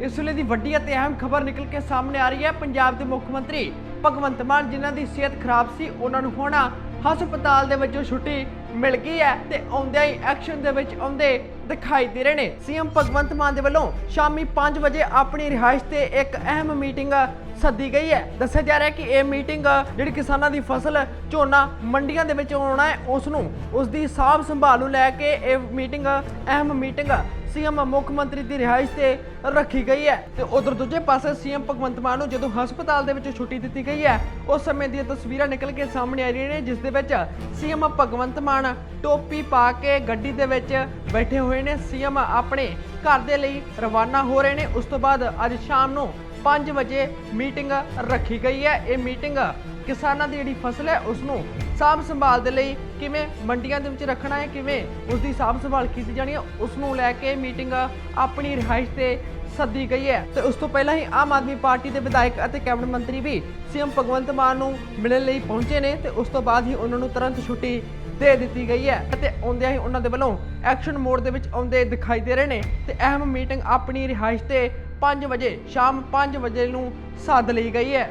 ਇਸ ਵੇਲੇ ਦੀ ਵੱਡੀ ਅਤੇ ਅਹਿਮ ਖਬਰ ਨਿਕਲ ਕੇ ਸਾਹਮਣੇ ਆ ਰਹੀ ਹੈ। ਪੰਜਾਬ ਦੇ ਮੁੱਖ ਮੰਤਰੀ ਭਗਵੰਤ ਮਾਨ, ਜਿਨ੍ਹਾਂ ਦੀ ਸਿਹਤ ਖਰਾਬ ਸੀ, ਉਹਨਾਂ ਨੂੰ ਹੁਣ ਹਸਪਤਾਲ ਦੇ ਵਿੱਚੋਂ ਛੁੱਟੀ ਮਿਲ ਗਈ ਹੈ ਤੇ ਆਉਂਦਿਆਂ ਹੀ ਐਕਸ਼ਨ ਦੇ ਵਿੱਚ ਆਉਂਦੇ ਦਿਖਾਈ ਦੇ ਰਹੇ ਨੇ। ਸੀਐਮ ਭਗਵੰਤ ਮਾਨ ਦੇ ਵੱਲੋਂ ਸ਼ਾਮੀ 5 ਵਜੇ ਆਪਣੀ ਰਿਹਾਇਸ਼ ਤੇ ਇੱਕ ਅਹਿਮ ਮੀਟਿੰਗ ਸੱਦੀ ਗਈ ਹੈ। ਦੱਸਿਆ ਜਾ ਰਿਹਾ ਹੈ ਕਿ ਇਹ ਮੀਟਿੰਗ ਜਿਹੜੀ ਕਿਸਾਨਾਂ ਦੀ ਫਸਲ ਝੋਨਾ ਮੰਡੀਆਂ ਦੇ ਵਿੱਚ ਆਉਣਾ ਹੈ, ਉਸ ਨੂੰ ਉਸ ਦੀ ਸਾਂਭ ਸੰਭਾਲ ਨੂੰ ਲੈ ਕੇ ਇਹ ਮੀਟਿੰਗ, ਅਹਿਮ ਮੀਟਿੰਗ ਸੀਐਮ ਮੁੱਖ ਮੰਤਰੀ ਦੀ ਰਿਹਾਇਸ਼ ਤੇ ਰੱਖੀ ਗਈ ਹੈ। ਤੇ ਉਧਰ ਦੂਜੇ ਪਾਸੇ ਸੀਐਮ ਭਗਵੰਤ ਮਾਨ ਨੂੰ ਜਦੋਂ ਹਸਪਤਾਲ ਦੇ ਵਿੱਚ ਛੁੱਟੀ ਦਿੱਤੀ ਗਈ ਹੈ, ਉਸ ਸਮੇਂ ਦੀਆਂ ਤਸਵੀਰਾਂ ਨਿਕਲ ਕੇ ਸਾਹਮਣੇ ਆ ਰਹੀਆਂ ਨੇ, ਜਿਸ ਦੇ ਵਿੱਚ ਸੀਐਮ ਭਗਵੰਤ ਮਾਨ ਟੋਪੀ ਪਾ ਕੇ ਗੱਡੀ ਦੇ ਵਿੱਚ ਬੈਠੇ ਹੋਏ ਨੇ। ਸੀਐਮ ਆਪਣੇ ਘਰ ਦੇ ਲਈ ਰਵਾਨਾ ਹੋ ਰਹੇ ਨੇ। ਉਸ ਤੋਂ ਬਾਅਦ ਅੱਜ ਸ਼ਾਮ ਨੂੰ 5 ਵਜੇ ਮੀਟਿੰਗ ਰੱਖੀ ਗਈ ਹੈ। ਇਹ ਮੀਟਿੰਗ ਕਿਸਾਨਾਂ ਦੀ ਜਿਹੜੀ ਫਸਲ ਹੈ ਉਸ ਨੂੰ ਸਾਂਭ ਸੰਭਾਲ ਦੇ ਲਈ ਕਿਵੇਂ ਮੰਡੀਆਂ ਦੇ ਵਿੱਚ ਰੱਖਣਾ ਹੈ, ਕਿਵੇਂ ਉਸ ਦੀ ਸਾਂਭ ਸੰਭਾਲ ਕੀਤੀ ਜਾਣੀ ਹੈ ਉਸ ਨੂੰ ਲੈ ਕੇ ਮੀਟਿੰਗ ਆਪਣੀ ਰਿਹਾਇਸ਼ ਤੇ ਸੱਦੀ ਗਈ ਹੈ। ਤੇ ਉਸ ਤੋਂ ਪਹਿਲਾਂ ਹੀ ਆਮ ਆਦਮੀ ਪਾਰਟੀ ਦੇ ਵਿਧਾਇਕ ਅਤੇ ਕੈਬਨਿਟ ਮੰਤਰੀ ਵੀ ਸੀਐਮ ਭਗਵੰਤ ਮਾਨ ਨੂੰ ਮਿਲਣ ਲਈ ਪਹੁੰਚੇ ਨੇ। ਤੇ ਉਸ ਤੋਂ ਬਾਅਦ ਹੀ ਉਹਨਾਂ ਨੂੰ ਤੁਰੰਤ ਛੁੱਟੀ ਦੇ ਦਿੱਤੀ ਗਈ ਹੈ ਅਤੇ ਆਉਂਦਿਆਂ ਹੀ ਉਹਨਾਂ ਦੇ ਵੱਲੋਂ ਐਕਸ਼ਨ ਮੋਡ ਦੇ ਵਿੱਚ ਆਉਂਦੇ ਦਿਖਾਈ ਦੇ ਰਹੇ ਨੇ ਤੇ ਅਹਿਮ ਮੀਟਿੰਗ ਆਪਣੀ ਰਿਹਾਇਸ਼ ਤੇ 5 ਵਜੇ, ਸ਼ਾਮ 5 ਵਜੇ ਨੂੰ ਸੱਦ ਲਈ ਗਈ ਹੈ।